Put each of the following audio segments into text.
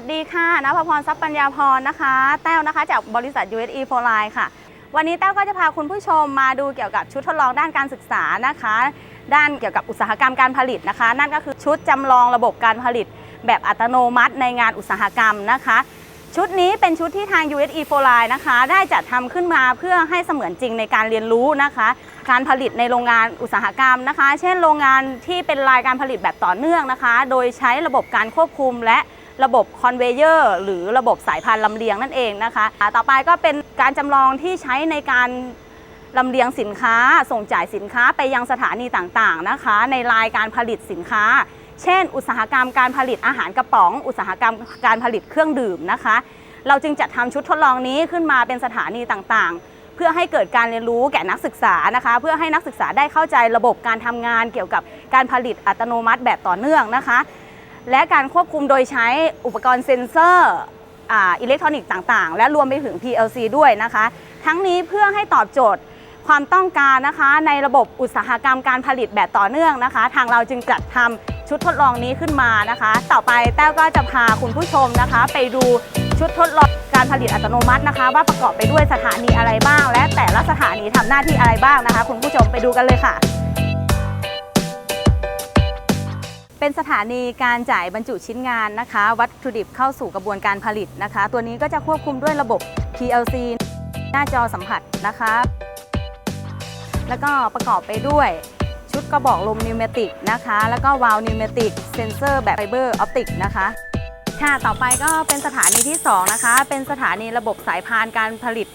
วัสดีค่ะนภพรทรัพย์ปัญญาพรนะคะ แต้วนะคะจากบริษัท USE for Line ค่ะ วันนี้แต้วก็จะพาคุณผู้ชมมาดูเกี่ยวกับชุดทดลองด้านการศึกษานะคะ ด้านเกี่ยวกับอุตสาหกรรมการผลิตนะคะ นั่นก็คือชุดจำลองระบบการผลิตแบบอัตโนมัติในงานอุตสาหกรรมนะคะ ชุดนี้เป็นชุดที่ทาง USE for Line นะคะ ได้จัดทำขึ้นมาเพื่อให้เสมือนจริงในการเรียนรู้นะคะ การผลิตในโรงงานอุตสาหกรรมนะคะ เช่น โรงงานที่เป็นรายการผลิตแบบต่อเนื่องนะคะ โดยใช้ระบบการควบคุมและ ระบบคอนเวเยอร์หรือระบบสายพานลำเลียงนั่นเองนะคะต่อไปก็เป็นการจำลองที่ใช้ในการลำเลียงสินค้าส่งจ่ายสินค้าไปยังสถานีต่างๆนะคะ ในรายการผลิตสินค้า เช่น อุตสาหกรรมการผลิตอาหารกระป๋อง อุตสาหกรรมการผลิตเครื่องดื่มนะคะ เราจึงจัดทำชุดทดลองนี้ขึ้นมาเป็นสถานีต่างๆ เพื่อให้เกิดการเรียนรู้แก่นักศึกษานะคะ เพื่อให้นักศึกษาได้เข้าใจระบบการทำงานเกี่ยวกับการผลิตอัตโนมัติแบบต่อเนื่องนะคะ และการควบคุมโดยใช้อุปกรณ์เซ็นเซอร์อ,อิเล็กทรอนิกส์ต่างๆ และรวมไปถึง PLC ด้วยนะคะ ทั้งนี้เพื่อให้ตอบโจทย์ความต้องการนะคะในระบบอุตสาหกรรมการผลิตแบบต่อเนื่องนะคะ ทางเราจึงจัดทำชุดทดลองนี้ขึ้นมานะคะ ต่อไปแต้วก็จะพาคุณผู้ชมนะคะ ไปดูชุดทดลองการผลิตอัตโนมัตินะคะ ว่าประกอบไปด้วยสถานีอะไรบ้าง และแต่ละสถานีทำหน้าที่อะไรบ้างนะคะ คุณผู้ชมไปดูกันเลยค่ะ เป็นสถานีการจ่ายบรรจุชิ้นงานนะคะ วัตถุดิบเข้าสู่กระบวนการผลิตนะคะ ตัวนี้ก็จะควบคุมด้วยระบบ PLC หน้าจอสัมผัสนะคะ แล้วก็ประกอบไปด้วยชุดกระบอกลมนิวเมติกนะคะ แล้วก็วาล์วนิวเมติกเซนเซอร์แบบไฟเบอร์ออปติกนะคะค่ะ ต่อไปก็เป็นสถานีที่ 2 นะคะ เป็นสถานีระบบสายพานการผลิต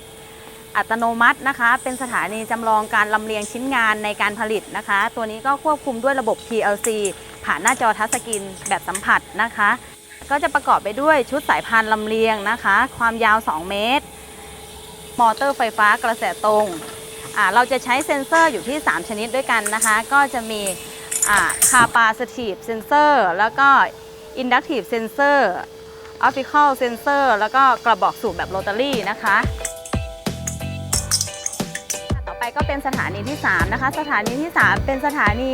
อัตโนมัตินะคะ เป็นสถานีจำลองการลำเลียงชิ้นงานในการผลิตนะคะ ตัวนี้ก็ควบคุมด้วยระบบ PLC ผ่านหน้าจอทัชสกรีนแบบสัมผัสนะคะ ก็จะประกอบไปด้วยชุดสายพานลำเลียงนะคะ ความยาว 2 เมตร มอเตอร์ไฟฟ้ากระแสตรง เราจะใช้เซ็นเซอร์อยู่ที่ 3 ชนิดด้วยกันนะคะ ก็จะมีอ่า capacitive sensor แล้วก็ inductive sensor optical sensor แล้วก็กระบอกสูบแบบโรตารี่นะคะต่อไปก็เป็นสถานีที่ 3 นะคะ สถานีที่ 3 เป็นสถานี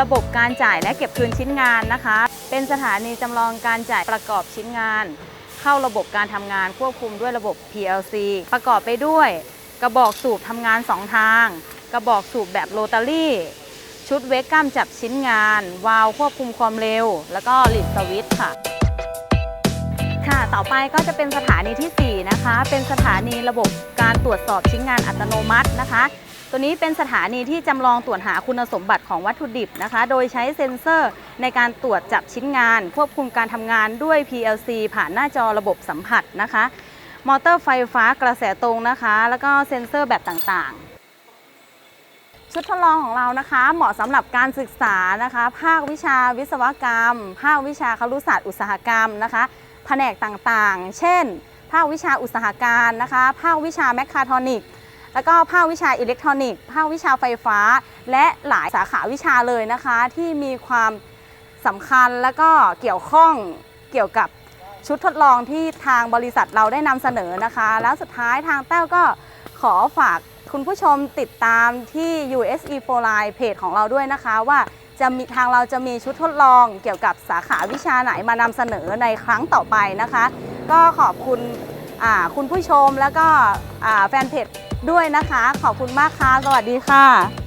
ระบบการจ่ายและเก็บคืนชิ้นงานนะคะ เป็นสถานีจำลองการจ่ายประกอบชิ้นงาน เข้าระบบการทำงานควบคุมด้วยระบบ PLC ประกอบไปด้วย กระบอกสูบทำงาน 2 ทาง กระบอกสูบแบบโรตารี่ ชุดเวกกัมจับชิ้นงาน วาล์วควบคุมความเร็ว แล้วก็ลิดสวิตช์ค่ะ ค่ะ ต่อไปก็จะเป็นสถานีทีสี่4 นะคะ เป็นสถานีระบบการตรวจสอบชิ้นงานอัตโนมัตินะคะ ตัวนี้เป็นสถานีที่จำลองตรวจหาคุณสมบัติของวัตถุดิบนะคะ โดยใช้เซ็นเซอร์ในการตรวจจับชิ้นงาน ควบคุมการทำงานด้วย PLC ผ่านหน้าจอระบบสัมผัสนะคะ มอเตอร์ไฟฟ้ากระแสตรงนะคะ แล้วก็เซ็นเซอร์แบบต่างๆ ชุดทดลองของเรานะคะ เหมาะสำหรับการศึกษานะคะ ภาควิชาวิศวกรรม ภาควิชาครุศาสตร์อุตสาหกรรมนะคะแผนกต่างๆ เช่น ภาควิชาอุตสาหการนะคะ ภาควิชาแมคคาทรอนิกส์ แล้วก็ภาควิชาอิเล็กทรอนิกส์ ภาควิชาไฟฟ้า และหลายสาขาวิชาเลยนะคะ ที่มีความสำคัญและก็เกี่ยวข้องเกี่ยวกับชุดทดลองที่ทางบริษัทเราได้นำเสนอนะคะ แล้วสุดท้ายทางแต้วก็ขอฝากคุณผู้ชมติดตามที่ USE for Line เพจของเราด้วยนะคะ ว่าจะมีทางเราจะมีชุดทดลองเกี่ยวกับสาขาวิชาไหนมานำเสนอในครั้งต่อไปนะคะ ก็ขอบคุณคุณผู้ชมแล้วก็แฟนเพจ ด้วยนะคะ ขอบคุณมากค่ะ สวัสดีค่ะ